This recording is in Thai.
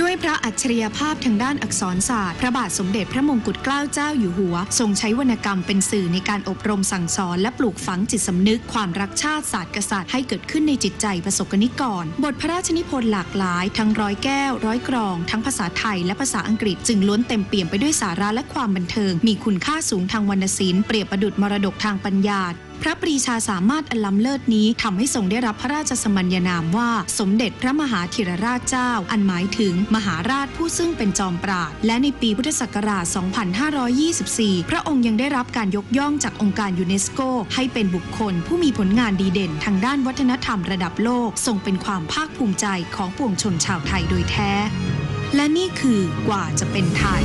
ด้วยพระอัจฉริยภาพทางด้านอักษรศาสตร์ พระบาทสมเด็จพระมงกุฎเกล้าเจ้าอยู่หัว ทรงใช้วรรณกรรมเป็นสื่อในการอบรมสั่งสอน และปลูกฝังจิตสำนึก ความรักชาติศาสตร์กษัตริย์ให้เกิดขึ้นในจิตใจประสบกนิกร บทพระราชนิพนธ์หลากหลาย ทั้งร้อยแก้ว ร้อยกรอง ทั้งภาษาไทยและภาษาอังกฤษจึงล้วนเต็มเปี่ยมไปด้วยสาระและความบันเทิง มีคุณค่าสูงทางวรรณศิลป์เปรียบประดุจมรดกทางปัญญา พระปรีชาสามารถอันล้ำเลิศนี้ทำให้ทรงได้รับพระราชสมัญญานามว่า สมเด็จพระมหาธิรราชเจ้า อันหมายถึงมหาราชผู้ซึ่งเป็นจอมปราด และในปีพุทธศักราช 2524 พระองค์ยังได้รับการยกย่องจากองค์การยูเนสโก ให้เป็นบุคคลผู้มีผลงานดีเด่นทางด้านวัฒนธรรมระดับโลกทรงเป็นความภาคภูมิใจของปวงชนชาวไทยโดยแท้ และนี่คือกว่าจะเป็นไทย